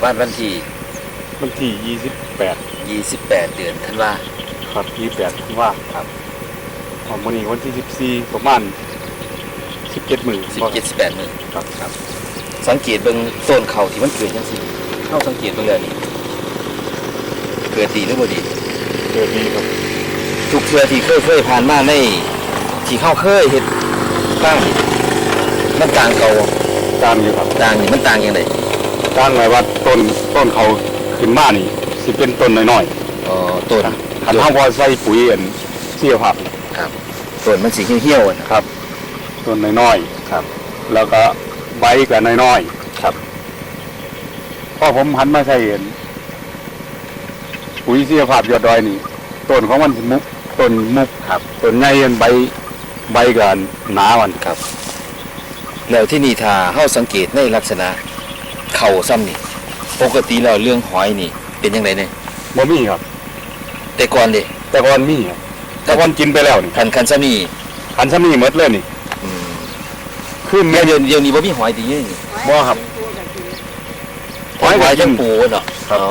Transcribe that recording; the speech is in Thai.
ประมาณวันที่วันที่ยี่สิบแปด28เดือนธันวาครับยี่แปดว่าครับของวันนี้วันที่สิบสี่ประมาณสิบเจ็ดหมื่น17 18มื้อครับครับ สังเกตเบิ่งต้นเขาที่มันเกิดจังซี่เฮาสังเกตเบิ่งแล้วนี่เกิดดีหรือบ่ดีเจอดีครับทุกเทื่อที่เคยเคยผ่านมาในที่เฮาเคยเฮ็ดบ้างนี่มันต่างเก่าการอยู่ครับต่างนี่มันต่างจังได การหมายว่าต้นต้นเขาขึ้นมานี่สิเป็นต้นน้อยอ๋อต้นๆขันห้าพอใส่ปุ๋ยอันเสียผักครับต้นมันสิเหี่ยวๆอะนะ ครับ ต้นน้อยๆครับ แล้วก็ใบก็น้อยๆครับพอผมหันมาใส่เห็นปุ๋ยเสียภาพยอดดอยนี่ต้นของมันสิมุกต้นมุกครับต้นใหญ่เห็นใบใบกันหนามันครับ แล้วที่นี่ถ้าเฮาสังเกตในลักษณะ เข่าซ้ำนี่ปกติแล้วเรื่องหอยนี่ เป็นยังไงเนี่ยบ่มีครับ แต่ก่อนเด้แต่ก่อนมีครับแต่ก่อนกินไปแล้วนี่คันคันซ้ำนี่คันซะมีหมดเลยนี่อืมขึ้นเดี๋เม็ยวดเดี๋ยวเดี๋ยวนี้บ่มีหอยดีนี่บ่ครับ หอยหอยจังปูเนาะครับอ๋อ